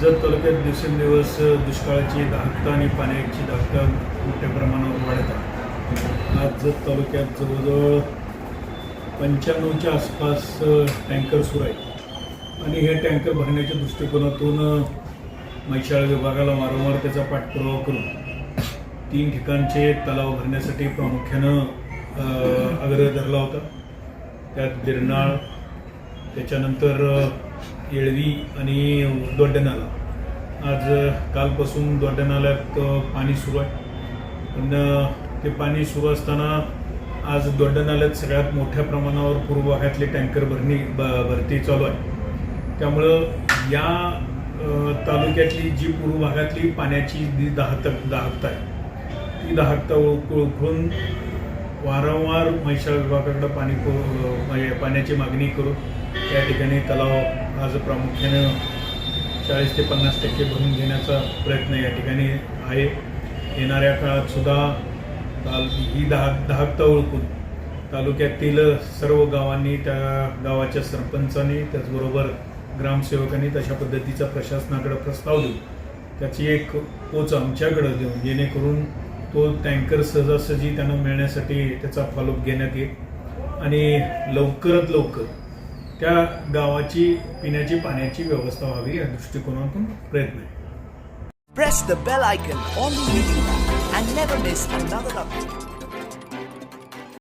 जत तालुक्यात दिवसेंदिवस दुष्काळाची दाहकता आणि पाण्याची दाहकता मोठ्या प्रमाणावर वाढत आहे. आज जत तालुक्यात जवळजवळ पंच्याण्णवच्या आसपास टँकर सुरू आहेत. आणि हे टँकर भरण्याच्या दृष्टिकोनातून मैशाळ विभागाला वारंवार त्याचा पाठपुरावा करून तीन ठिकाणचे तलाव भरण्यासाठी प्रामुख्यानं आग्रह धरला होता. त्यात गिरनाळ त्याच्यानंतर येळवी आणि दोड्डनाला आज कालपासून दोड्डनाल्यात पाणी सुरू आहे. पण ते पाणी सुरू असताना आज दोड्डनाल्यात सगळ्यात मोठ्या प्रमाणावर पूर्व भागातले टँकर भरणी ब भरती चालू आहे. त्यामुळं या तालुक्यातली जी पूर्व भागातली पाण्याची जी दाहत दाहकता आहे ती दाहकता ओळख ओळखून वारंवार म्हैसाळ विभागाकडं पाणी को म्हणजे पाण्याची मागणी करून त्या ठिकाणी तलाव आज प्रामुख्यानं चाळीस ते पन्नास टक्के भरून घेण्याचा प्रयत्न या ठिकाणी आहे. येणाऱ्या काळात सुद्धा ताल ही दहा दहाकता ओळखून तालुक्यातील सर्व गावांनी त्या गावाच्या सरपंचांनी त्याचबरोबर ग्रामसेवकांनी तशा पद्धतीचा प्रशासनाकडे प्रस्ताव देऊन त्याची एक पोच आमच्याकडं देऊन जेणेकरून तो टँकर सहजासहजी त्यांना मिळण्यासाठी त्याचा फॉलोअप घेण्यात येईल आणि लवकरात लवकर त्या गावाची पिण्याची पाण्याची व्यवस्था व्हावी या दृष्टिकोनातून प्रयत्न आहे Press the bell icon on the YouTube and never miss another update.